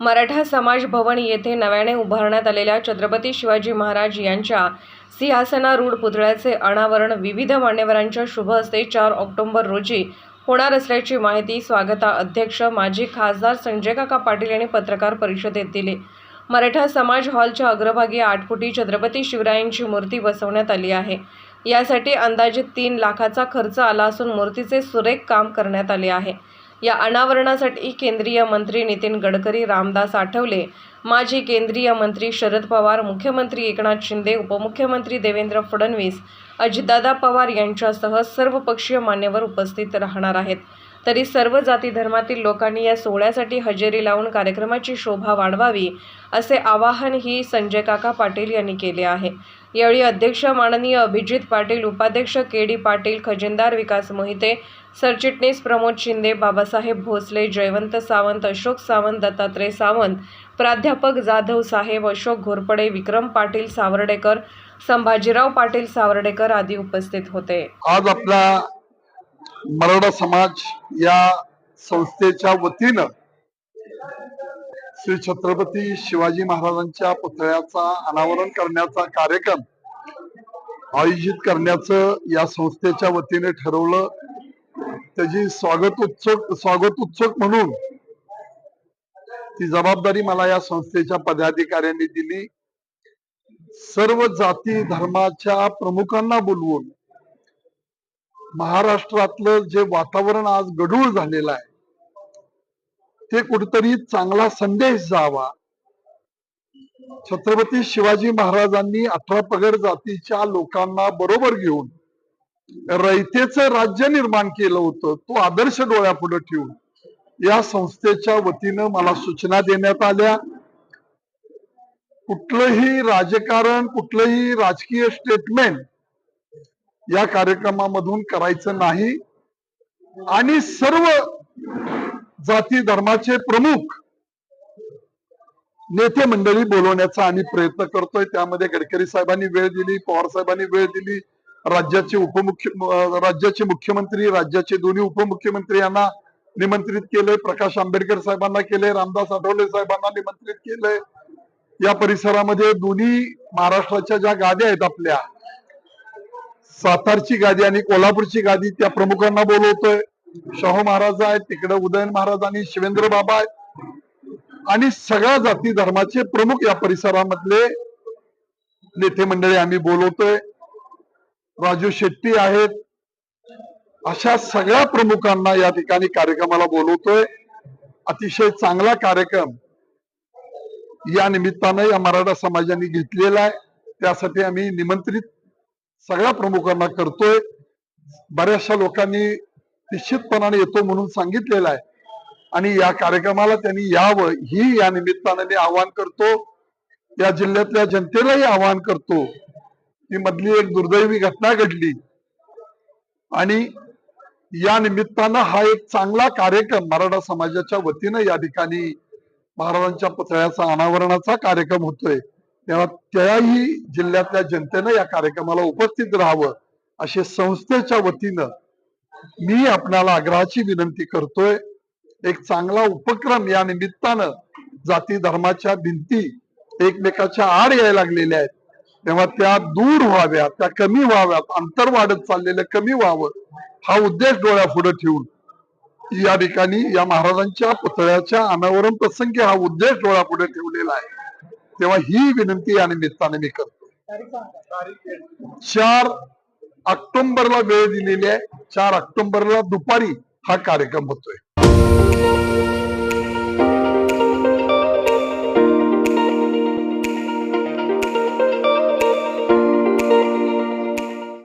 मराठा समाज भवन येथे नव्याने उभारण्यात आलेल्या छत्रपती शिवाजी महाराज यांच्या सिंहासनारूढ पुतळ्याचे अनावरण विविध मान्यवरांच्या शुभ हस्ते चार ऑक्टोबर रोजी होणार असल्याची माहिती स्वागता अध्यक्ष माजी खासदार संजय काका पाटील यांनी पत्रकार परिषदेत दिली. मराठा समाज हॉलच्या अग्रभागी आठ फुटी छत्रपती शिवरायांची मूर्ती बसवण्यात आली आहे. यासाठी अंदाजे तीन लाखाचा खर्च आला असून मूर्तीचे सुरेख काम करण्यात आले आहे. या अनावरणासाठी केंद्रीय मंत्री नितीन गडकरी रामदास आठवले माजी केंद्रीय मंत्री शरद पवार मुख्यमंत्री एकनाथ शिंदे उपमुख्यमंत्री देवेंद्र फडणवीस अजितदादा पवार यांच्यासह सर्व पक्षीय मान्यवर उपस्थित राहणार आहेत. तरी सर्व जाती धर्मातील लोकांनी या सोहळ्यासाठी हजेरी लावून कार्यक्रमाची शोभा वाढवावी असे आवाहनही संजय काका पाटील यांनी केले आहे. यावेळी अध्यक्ष माननीय अभिजित पाटील उपाध्यक्ष के डी पाटील खजिनदार विकास मोहिते सरचिटणीस प्रमोद शिंदे बाबासाहेब भोसले जयवंत सावंत अशोक सावंत दत्तात्रय सावंत प्राध्यापक जाधव साहेब अशोक घोरपडे विक्रम पाटील सावर्डेकर संभाजीराव पाटील सावर्डेकर आदी उपस्थित होते. आज आपला मराठा समाज या संस्थेच्या वतीनं श्री छत्रपती शिवाजी महाराजांच्या पुतळ्याचा अनावरण करण्याचा कार्यक्रम आयोजित करण्याचं या संस्थेच्या वतीने ठरवलं. त्याची स्वागत उत्सुक स्वागत उत्सुक म्हणून ती जबाबदारी मला या संस्थेच्या पदाधिकाऱ्यांनी दिली. सर्व जाती धर्माच्या प्रमुखांना बोलवून महाराष्ट्रातलं जे वातावरण आज गढूळ झालेलं आहे ते कुठेतरी चांगला संदेश जावा छत्रपती शिवाजी महाराजांनी अठरा पगड जातीच्या लोकांना बरोबर घेऊन रयतेचं राज्य निर्माण केलं होतं तो आदर्श डोळ्यापुढे ठेवून. या संस्थेच्या वतीनं मला सूचना देण्यात आल्या. कुठलंही राजकारण कुठलंही राजकीय स्टेटमेंट या कार्यक्रमामधून करायचं नाही. आणि सर्व जाती धर्माचे प्रमुख नेते मंडळी बोलवण्याचा आम्ही प्रयत्न करतोय. त्यामध्ये गडकरी साहेबांनी वेळ दिली पवार साहेबांनी वेळ दिली राज्याचे उपमुख्य राज्याचे मुख्यमंत्री राज्याचे दोन्ही उपमुख्यमंत्री यांना निमंत्रित केले प्रकाश आंबेडकर साहेबांना केले रामदास आठवले साहेबांना निमंत्रित केले या परिसरामध्ये दोन्ही महाराष्ट्राच्या ज्या गाद्या आहेत आपल्या सातारची गादी आणि कोल्हापूरची गादी त्या प्रमुखांना बोलवतोय. शाहू महाराज आहेत तिकडे उदयन महाराज आणि शिवेंद्र बाबा आहेत. आणि सगळ्या जाती धर्माचे प्रमुख या परिसरामधले नेते मंडळी आम्ही बोलवतोय. राजू शेट्टी आहेत. अशा सगळ्या प्रमुखांना या ठिकाणी कार्यक्रमाला बोलवतोय. अतिशय चांगला कार्यक्रम या निमित्तानं या मराठा समाजाने घेतलेला आहे. त्यासाठी आम्ही निमंत्रित सगळ्या प्रमुखांना करतोय. बऱ्याचशा लोकांनी निश्चितपणाने येतो म्हणून सांगितलेलं आहे. आणि या कार्यक्रमाला त्यांनी यावं ही या निमित्तानं मी आवाहन करतो. या जिल्ह्यातल्या जनतेलाही आवाहन करतो. ती मधली एक दुर्दैवी घटना घडली. आणि या निमित्तानं हा एक चांगला कार्यक्रम मराठा समाजाच्या वतीनं या ठिकाणी महाराजांच्या पुतळ्याचा अनावरणाचा कार्यक्रम होतोय. तेव्हा त्याही जिल्ह्यातल्या जनतेनं या कार्यक्रमाला उपस्थित राहावं असे संस्थेच्या वतीनं मी आपणाला आग्रहाची विनंती करतोय. एक चांगला उपक्रम या निमित्तानं जाती धर्माच्या भिंती एकमेकाच्या आड यायला लागलेल्या आहेत. तेव्हा त्या दूर व्हाव्यात त्या कमी व्हाव्यात अंतर वाढत चाललेलं कमी व्हावं हा उद्देश डोळ्या पुढे ठेवून. या ठिकाणी या महाराजांच्या पुतळ्याच्या अनावरण प्रसंगी हा उद्देश डोळ्या पुढे ठेवलेला आहे. तेव्हा ही विनंती या निमित्ताने मी करतो. चार ऑक्टोबरला वेळ दिलेली आहे. चार ऑक्टोबरला दुपारी हा कार्यक्रम होतोय.